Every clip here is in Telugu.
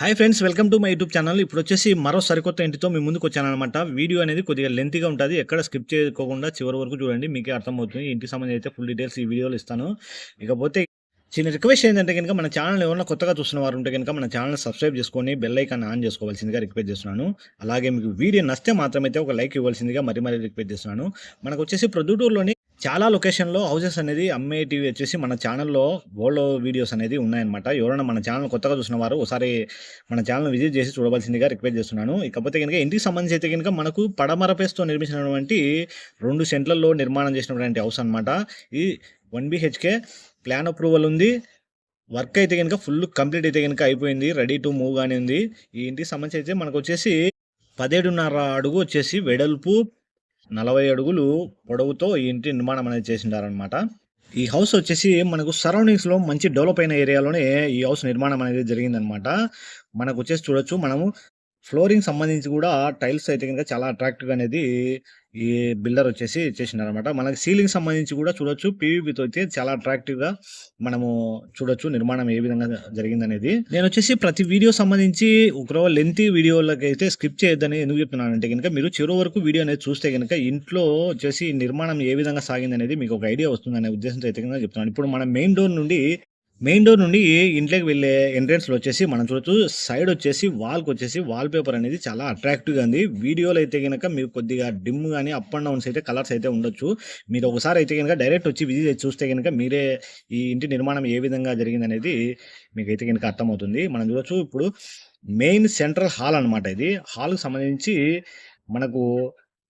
Hi friends welcome to my YouTube channel. ఇప్పుడు వచ్చేసి మరో సరికొత్త ఇంటితో మీ ముందుకు వచ్చాను అనమాట వీడియో అనేది కొద్దిగా లెంతీగా ఉంటుంది. ఎక్కడ స్కిప్ చేయకోకుండా చివరి వరకు చూడండి మీకే అర్థమవుతుంది. ఇంటికి సంబంధించి అయితే ఫుల్ డీటెయిల్స్ ఈ వీడియోలో ఇస్తాను. ఇకపోతే చిన్న రిక్వెస్ట్ ఏంటంటే కనుక మన ఛానల్ ఎవరైనా కొత్తగా చూస్తున్న వారు ఉంటే కనుక మన ఛానల్ సబ్స్క్రైబ్ చేసుకొని బెల్ ఐకాన్ ఆన్ చేసుకోవాల్సిందిగా రిక్వెస్ట్ చేస్తున్నాను. అలాగే మీకు వీడియో నచ్చితే మాత్రమైతే ఒక లైక్ ఇవ్వాల్సిందిగా మరీ మరీ రిక్వెస్ట్ చేస్తున్నాను. మనకు వచ్చేసి ప్రొద్దుటూరులోని చాలా లొకేషన్లో హౌసెస్ అనేది అమ్మేటివి వచ్చేసి మన ఛానల్లో గోల్డ్ వీడియోస్ అనేది ఉన్నాయన్నమాట. ఎవరైనా మన ఛానల్ కొత్తగా చూసిన వారు ఒకసారి మన ఛానల్ విజిట్ చేసి చూడవలసిందిగా రిక్వెస్ట్ చేస్తున్నాను. ఇకపోతే కనుక ఇంటికి సంబంధించి అయితే కనుక మనకు పడమర పేస్తో నిర్మించినటువంటి రెండు సెంట్లలో నిర్మాణం చేసినటువంటి హౌస్ అనమాట ఈ వన్ బిహెచ్కే ప్లాన్ అప్రూవల్ ఉంది. వర్క్ అయితే కనుక ఫుల్ కంప్లీట్ అయితే కనుక అయిపోయింది. రెడీ టు మూవ్ కానీ ఉంది. ఈ ఇంటికి సంబంధించి అయితే మనకు వచ్చేసి పదిహేడున్నర అడుగు వచ్చేసి వెడల్పు నలభై అడుగులు పొడవుతో ఈ ఇంటి నిర్మాణం అనేది చేసిండారనమాట. ఈ హౌస్ వచ్చేసి మనకు సరౌండింగ్స్లో మంచి డెవలప్ అయిన ఏరియాలోనే ఈ హౌస్ నిర్మాణం అనేది జరిగిందనమాట. మనకు వచ్చేసి చూడొచ్చు మనము ఫ్లోరింగ్ సంబంధించి కూడా టైల్స్ అయితే కనుక చాలా అట్రాక్టివ్గా అనేది ఈ బిల్డర్ వచ్చేసి చేసినారనమాట మనకి సీలింగ్ సంబంధించి కూడా చూడొచ్చు. పీవీపీతో అయితే చాలా అట్రాక్టివ్గా మనము చూడొచ్చు నిర్మాణం ఏ విధంగా జరిగిందనేది. నేను వచ్చేసి ప్రతి వీడియో సంబంధించి ఒక లెంత్ వీడియోలకి అయితే స్కిప్ చేయొద్దని ఎందుకు చెప్తున్నానంటే కనుక మీరు చివరి వరకు వీడియో అనేది చూస్తే కనుక ఇంట్లో వచ్చేసి నిర్మాణం ఏ విధంగా సాగింది అనేది మీకు ఒక ఐడియా వస్తుందనే ఉద్దేశంతో అయితే కనుక చెప్తున్నాను. ఇప్పుడు మన మెయిన్ డోర్ నుండి మెయిన్ డోర్ నుండి ఇంట్లోకి వెళ్ళే ఎంట్రెన్స్లో వచ్చేసి మనం చూడొచ్చు. సైడ్ వచ్చేసి వాల్కి వచ్చేసి వాల్ పేపర్ అనేది చాలా అట్రాక్టివ్గా ఉంది. వీడియోలో అయితే కనుక మీకు కొద్దిగా డిమ్ కానీ అప్ అండ్ డౌన్స్ అయితే కలర్స్ అయితే ఉండొచ్చు. మీరు ఒకసారి అయితే కనుక డైరెక్ట్ వచ్చి విజిట్ చూస్తే కనుక మీరే ఈ ఇంటి నిర్మాణం ఏ విధంగా జరిగింది అనేది మీకు అయితే కనుక అర్థమవుతుంది. మనం చూడొచ్చు ఇప్పుడు మెయిన్ సెంట్రల్ హాల్ అనమాట ఇది. హాల్కి సంబంధించి మనకు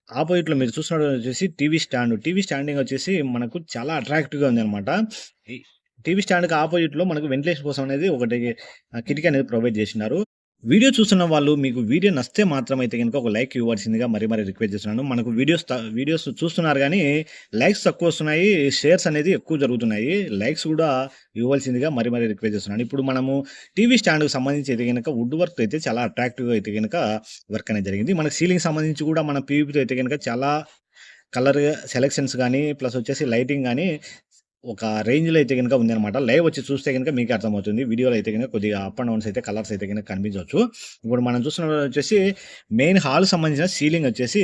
ఆపోజిట్లో మీరు చూస్తున్నట్టు వచ్చేసి టీవీ స్టాండ్ టీవీ స్టాండింగ్ వచ్చేసి మనకు చాలా అట్రాక్టివ్గా ఉంది అనమాట టీవీ స్టాండ్కి ఆపోజిట్లో మనకు వెంటిలేషన్ కోసం అనేది ఒకటి కిటికీ అనేది ప్రొవైడ్ చేసినారు. వీడియో చూస్తున్న వాళ్ళు మీకు వీడియో నచ్చితే మాత్రం అయితే కనుక ఒక లైక్ ఇవ్వాల్సిందిగా మరీ మరీ రిక్వెస్ట్ చేస్తున్నాను. మనకు వీడియోస్ వీడియోస్ చూస్తున్నారు కానీ లైక్స్ తక్కువ వస్తున్నాయి షేర్స్ అనేది ఎక్కువ జరుగుతున్నాయి. లైక్స్ కూడా ఇవ్వాల్సిందిగా మరీ మరీ రిక్వెస్ట్ చేస్తున్నాను. ఇప్పుడు మనము టీవీ స్టాండ్కి సంబంధించి అయితే కనుక వుడ్ వర్క్ అయితే చాలా అట్రాక్టివ్గా అయితే కనుక వర్క్ అనేది జరిగింది. మనకు సీలింగ్ సంబంధించి కూడా మన పీవీపీతో అయితే కనుక చాలా కలర్ సెలెక్షన్స్ కానీ ప్లస్ వచ్చేసి లైటింగ్ కానీ ఒక రేంజ్లో అయితే కనుక ఉందన్నమాట. లైవ్ వచ్చి చూస్తే కనుక మీకు అర్థమవుతుంది. వీడియోలో అయితే కనుక కొద్దిగా అప్ అండ్ డౌన్స్ అయితే కలర్స్ అయితే కనుక కనిపించవచ్చు. ఇప్పుడు మనం చూస్తున్న వచ్చేసి మెయిన్ హాల్ సంబంధించిన సీలింగ్ వచ్చేసి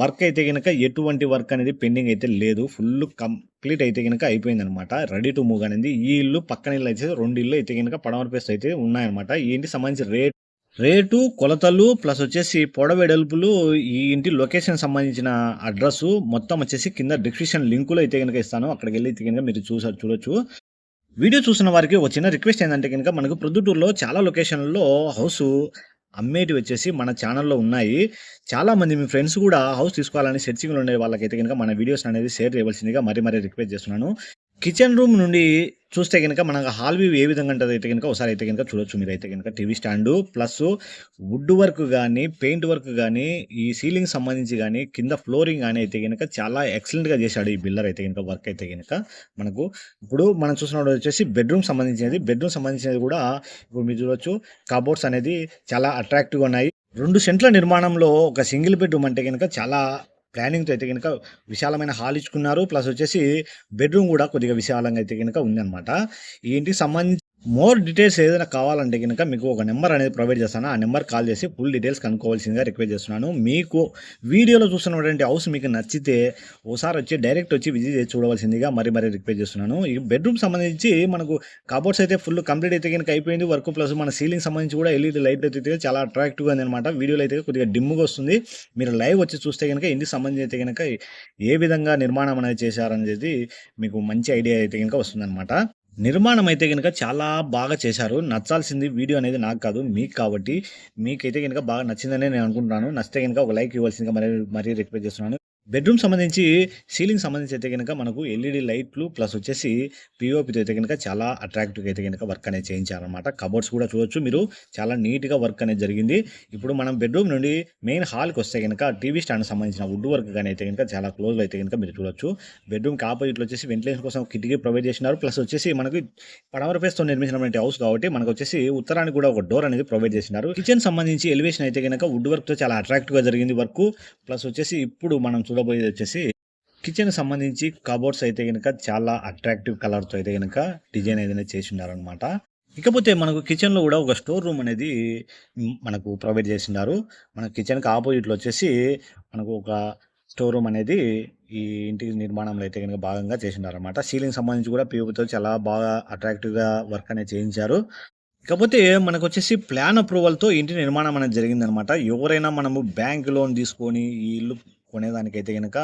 వర్క్ అయితే కనుక ఎటువంటి వర్క్ అనేది పెండింగ్ అయితే లేదు. ఫుల్ కంప్లీట్ అయితే కనుక అయిపోయిందనమాట రెడీ టు మూవ్ అనేది. ఈ ఇల్లు పక్కన ఇల్లు అయితే రెండు ఇల్లు అయితే కనుక పడమర పేస్ట్ అయితే ఉన్నాయన్నమాట. ఏంటి సంబంధించి రేట్ రేటు కొలతలు ప్లస్ వచ్చేసి పొడవెడల్పులు ఈ ఇంటి లొకేషన్ సంబంధించిన అడ్రస్ మొత్తం వచ్చేసి కింద డిస్క్రిప్షన్ లింకులో అయితే కనుక ఇస్తాను. అక్కడికి వెళ్ళి అయితే కనుక మీరు చూసారు చూడొచ్చు. వీడియో చూసిన వారికి వచ్చిన రిక్వెస్ట్ ఏంటంటే కనుక మనకు ప్రొద్దుటూరులో చాలా లొకేషన్లలో హౌస్ అమ్మేటివి వచ్చేసి మన ఛానల్లో ఉన్నాయి. చాలామంది మీ ఫ్రెండ్స్ కూడా హౌస్ తీసుకోవాలని సెర్చింగ్లో ఉండే వాళ్ళకైతే కనుక మన వీడియోస్ అనేది షేర్ చేయవలసిందిగా మరీ మరీ రిక్వెస్ట్ చేస్తున్నాను. కిచెన్ రూమ్ నుండి చూస్తే కనుక మనకు హాల్ వ్యూ ఏ విధంగా ఉంటుంది అయితే కనుక ఒకసారి అయితే కనుక చూడొచ్చు మీరు అయితే కనుక TV stand plus wood work కానీ పెయింట్ వర్క్ కానీ ఈ సీలింగ్ సంబంధించి కానీ కింద ఫ్లోరింగ్ కానీ అయితే కనుక చాలా ఎక్సలెంట్గా చేశాడు ఈ బిల్లర్ అయితే కనుక వర్క్ అయితే కనుక మనకు ఇప్పుడు మనం చూసినప్పుడు వచ్చేసి బెడ్రూమ్ సంబంధించినది. బెడ్రూమ్ సంబంధించినది కూడా ఇప్పుడు మీరు చూడొచ్చు. కబోర్డ్స్ అనేది చాలా అట్రాక్టివ్గా ఉన్నాయి. రెండు సెంట్ల నిర్మాణంలో ఒక సింగిల్ బెడ్రూమ్ అంటే కనుక చాలా ప్లానింగ్తో అయితే కనుక విశాలమైన హాల్ ఇచ్చుకున్నారు. ప్లస్ వచ్చేసి బెడ్రూమ్ కూడా కొద్దిగా విశాలంగా అయితే కనుక ఉందన్నమాట. ఈ ఇంటికి సంబంధించి మోర్ డీటెయిల్స్ ఏదైనా కావాలంటే కనుక మీకు ఒక నెంబర్ అనేది ప్రొవైడ్ చేస్తాను. ఆ నెంబర్ కాల్ చేసి ఫుల్ డీటెయిల్స్ కనుక్కోవాల్సిందిగా రిక్వెస్ట్ చేస్తున్నాను. మీకు వీడియోలో చూస్తున్నటువంటి హౌస్ మీకు నచ్చితే ఓసారి వచ్చి డైరెక్ట్ వచ్చి విజిట్ చేసి చూడవలసిందిగా మరి మరీ రిక్వెస్ట్ చేస్తున్నాను. ఈ బెడ్రూమ్ సంబంధించి మనకు కబోర్డ్స్ అయితే ఫుల్ కంప్లీట్ అయితే కనుక అయిపోయింది. వర్క్ ప్లస్ మన సీలింగ్ సంబంధించి కూడా ఎల్ఈడి లైట్ అయితే చాలా అట్రాక్టివ్గా ఉంది అనమాట వీడియోలో అయితే కొద్దిగా డిమ్గా వస్తుంది. మీరు లైవ్ వచ్చి చూస్తే కనుక ఇంటికి సంబంధించి అయితే కనుక ఏ విధంగా నిర్మాణం అనేది చేశారనేది మీకు మంచి ఐడియా అయితే కనుక వస్తుందన్నమాట. నిర్మాణం అయితే కనుక చాలా బాగా చేశారు. నచ్చాల్సింది వీడియో అనేది నాకు కాదు మీకు కాబట్టి. మీకైతే కనుక బాగా నచ్చిందనే నేను అనుకుంటున్నాను. నచ్చితే కనుక ఒక లైక్ ఇవ్వాల్సిందిగా మరీ మరీ రిక్వెస్ట్ చేస్తున్నాను. బెడ్రూమ్ సంబంధించి సీలింగ్ సంబంధించి అయితే కనుక మనకు ఎల్ఈడి లైట్లు ప్లస్ వచ్చేసి పిఓపితో అయితే కనుక చాలా అట్రాక్టివ్గా అయితే కనుక వర్క్ అనేది చేయించారనమాట కబోర్డ్స్ కూడా చూడొచ్చు మీరు. చాలా నీట్గా వర్క్ అనేది జరిగింది. ఇప్పుడు మనం బెడ్రూమ్ నుండి మెయిన్ హాల్కి వస్తే కనుక టీవీ స్టాండ్ సంబంధించిన వుడ్ వర్క్ కానీ అయితే కనుక చాలా క్లోజ్లో అయితే కనుక మీరు చూడొచ్చు. బెడ్రూమ్కి ఆపోజిట్లో వచ్చేసి వెంటిలేషన్ కోసం కిటికీ ప్రొవైడ్ చేసినారు. ప్లస్ వచ్చేసి మనకి పడమర ఫేస్తో నిర్మించినటువంటి హౌస్ కాబట్టి మనకు వచ్చేసి ఉత్తరానికి కూడా ఒక డోర్ అనేది ప్రొవైడ్ చేసినారు. కిచెన్ సంబంధించి ఎలివేషన్ అయితే కనుక వుడ్ వర్క్తో చాలా అట్రాక్టివ్గా జరిగింది వర్క్ ప్లస్ వచ్చేసి ఇప్పుడు మనం చూడబోయేది వచ్చేసి కిచెన్ సంబంధించి కబోర్డ్స్ అయితే కనుక చాలా అట్రాక్టివ్ కలర్తో అయితే కనుక డిజైన్ ఏదైనా చేసి ఉన్నారనమాట ఇకపోతే మనకు కిచెన్‌లో కూడా ఒక స్టోర్ రూమ్ అనేది మనకు ప్రొవైడ్ చేసినారు మన కిచెన్‌కి ఆపోజిట్లో వచ్చేసి మనకు ఒక స్టోర్ రూమ్ అనేది ఈ ఇంటి నిర్మాణంలో అయితే కనుక భాగంగా చేసినారనమాట సీలింగ్ సంబంధించి కూడా పీఓపీతో చాలా బాగా అట్రాక్టివ్‌గా వర్క్ అనేది చేయించారు. ఇకపోతే మనకొచ్చేసి ప్లాన్ అప్రూవల్‌తో ఇంటి నిర్మాణం అనేది జరిగిందనమాట. ఎవరైనా మనము బ్యాంక్ లోన్ తీసుకొని ఈ ఇల్లు కొనేదానికైతే గనక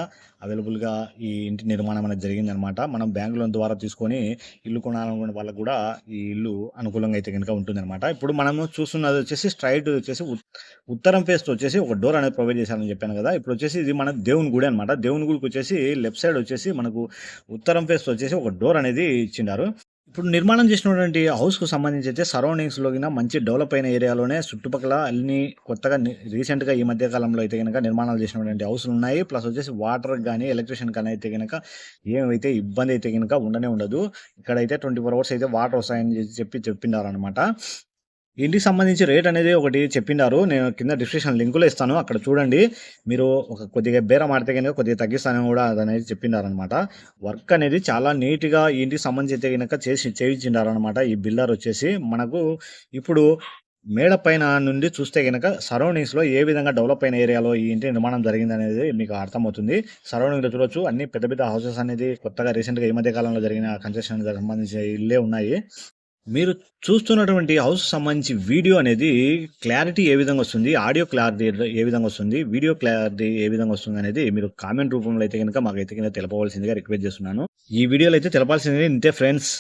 అవైలబుల్‌గా ఈ ఇంటి నిర్మాణం అనేది జరిగిందనమాట. మనం బ్యాంక్ లోన్ ద్వారా తీసుకొని ఇల్లు కొనాలనుకునే వాళ్ళకు కూడా ఈ ఇల్లు అనుకూలంగా అయితే గనుక ఉంటుందనమాట. ఇప్పుడు మనము చూస్తున్నది వచ్చేసి స్ట్రైట్ వచ్చేసి ఉత్తరం ఫేస్‌తో వచ్చేసి ఒక డోర్ అనేది ప్రొవైడ్ చేశారని చెప్పాను కదా ఇప్పుడు వచ్చేసి ఇది మన దేవుని గుడి అనమాట. దేవుని గుడికొచ్చేసి లెఫ్ట్ సైడ్ వచ్చేసి మనకు ఉత్తరం ఫేస్‌తో వచ్చేసి ఒక డోర్ అనేది ఇచ్చిండారు. ఇప్పుడు నిర్మాణం చేసినటువంటి హౌస్‌కు సంబంధించి అయితే సరౌండింగ్స్‌లో కింద మంచి డెవలప్ అయిన ఏరియాలోనే చుట్టుపక్కల అన్ని కొత్తగా రీసెంట్‌గా ఈ మధ్య కాలంలో అయితే గనక నిర్మాణాలు చేసినటువంటి హౌస్‌లున్నాయి. ప్లస్ వచ్చేసి వాటర్ కానీ ఎలక్ట్రిషియన్ కానీ అయితే గనక ఏమైతే ఇబ్బంది అయితే కనుక ఉండనే ఉండదు. ఇక్కడైతే 24 అవర్స్ అయితే వాటర్ వస్తాయని చెప్పి చెప్పిండారనమాట. ఇంటికి సంబంధించి రేట్ అనేది ఒకటి చెప్పిండారు. నేను కింద డిస్క్రిప్షన్ లింకులో ఇస్తాను. అక్కడ చూడండి. మీరు ఒక కొద్దిగా బేరం ఆడితే కనుక కొద్దిగా తగ్గిస్తానని కూడా అదనేది చెప్పిండారనమాట. వర్క్ అనేది చాలా నీట్‌గా ఇంటికి సంబంధించి కనుక గనక చేసి చేయించిండారనమాట. ఈ బిల్డర్ వచ్చేసి మనకు ఇప్పుడు మేడ పైన నుండి చూస్తే గనక సరౌండింగ్స్‌లో ఏ విధంగా డెవలప్ అయిన ఏరియాలో ఈ ఇంటి నిర్మాణం జరిగింది అనేది మీకు అర్థమవుతుంది. సరౌండింగ్‌లో చూడొచ్చు అన్ని పెద్ద పెద్ద హౌసెస్ అనేది కొత్తగా రీసెంట్‌గా ఈ మధ్య కాలంలో జరిగిన కన్స్ట్రక్షన్ సంబంధించిన ఇల్లే ఉన్నాయి. మీరు చూస్తున్నటువంటి హౌస్ సంబంధించి వీడియో అనేది క్లారిటీ ఏ విధంగా వస్తుంది? ఆడియో క్లారిటీ ఏ విధంగా వస్తుంది? వీడియో క్లారిటీ ఏ విధంగా వస్తుంది అనేది మీరు కామెంట్ రూపంలో అయితే కనుక మాకైతే కనుక తెలపవలసిందిగా రిక్వెస్ట్ చేస్తున్నాను. ఈ వీడియోలో అయితే తెలపాల్సింది ఇంతే ఫ్రెండ్స్.